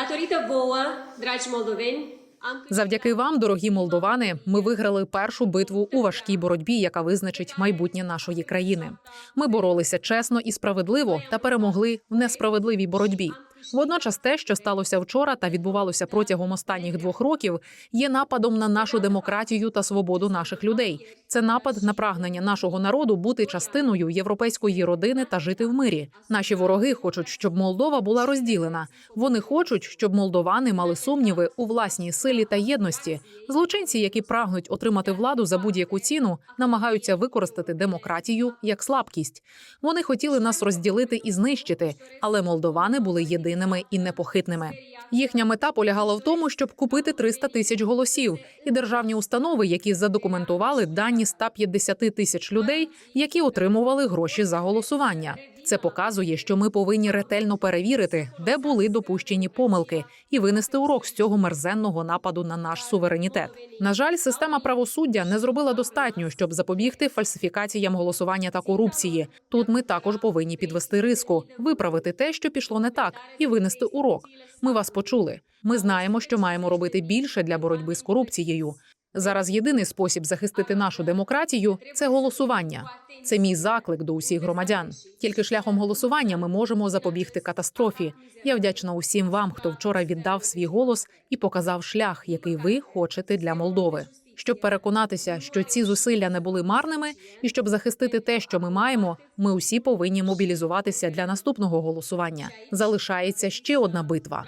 Datorită vouă, dragi moldoveni, Завдяки вам, дорогі молдовани, ми виграли першу битву у важкій боротьбі, яка визначить майбутнє нашої країни. Ми боролися чесно і справедливо та перемогли в несправедливій боротьбі. Водночас, те, що сталося вчора та відбувалося протягом останніх двох років, є нападом на нашу демократію та свободу наших людей. Це напад на прагнення нашого народу бути частиною європейської родини та жити в мирі. Наші вороги хочуть, щоб Молдова була розділена. Вони хочуть, щоб молдовани мали сумніви у власній силі та єдності. Злочинці, які прагнуть отримати владу за будь-яку ціну, намагаються використати демократію як слабкість. Вони хотіли нас розділити і знищити, але молдовани були єдиними і непохитними. Їхня мета полягала в тому, щоб купити 300 тисяч голосів, і державні установи, які задокументували дані 150 тисяч людей, які отримували гроші за голосування. Це показує, що ми повинні ретельно перевірити, де були допущені помилки, і винести урок з цього мерзенного нападу на наш суверенітет. На жаль, система правосуддя не зробила достатньо, щоб запобігти фальсифікаціям голосування та корупції. Тут ми також повинні підвести риску, виправити те, що пішло не так, і винести урок. Ми вас почули. Ми знаємо, що маємо робити більше для боротьби з корупцією. Зараз єдиний спосіб захистити нашу демократію це голосування. Це мій заклик до усіх громадян. Тільки шляхом голосування ми можемо запобігти катастрофі. Я вдячна усім вам, хто вчора віддав свій голос і показав шлях, який ви хочете для Молдови. Щоб переконатися, що ці зусилля не були марними, і щоб захистити те, що ми маємо, ми усі повинні мобілізуватися для наступного голосування. Залишається ще одна битва.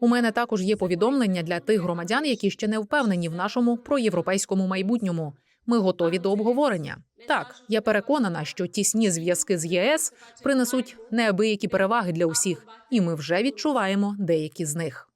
У мене також є повідомлення для тих громадян, які ще не впевнені в нашому проєвропейському майбутньому. Ми готові до обговорення. Так, я переконана, що тісні зв'язки з ЄС принесуть неабиякі переваги для усіх, і ми вже відчуваємо деякі з них.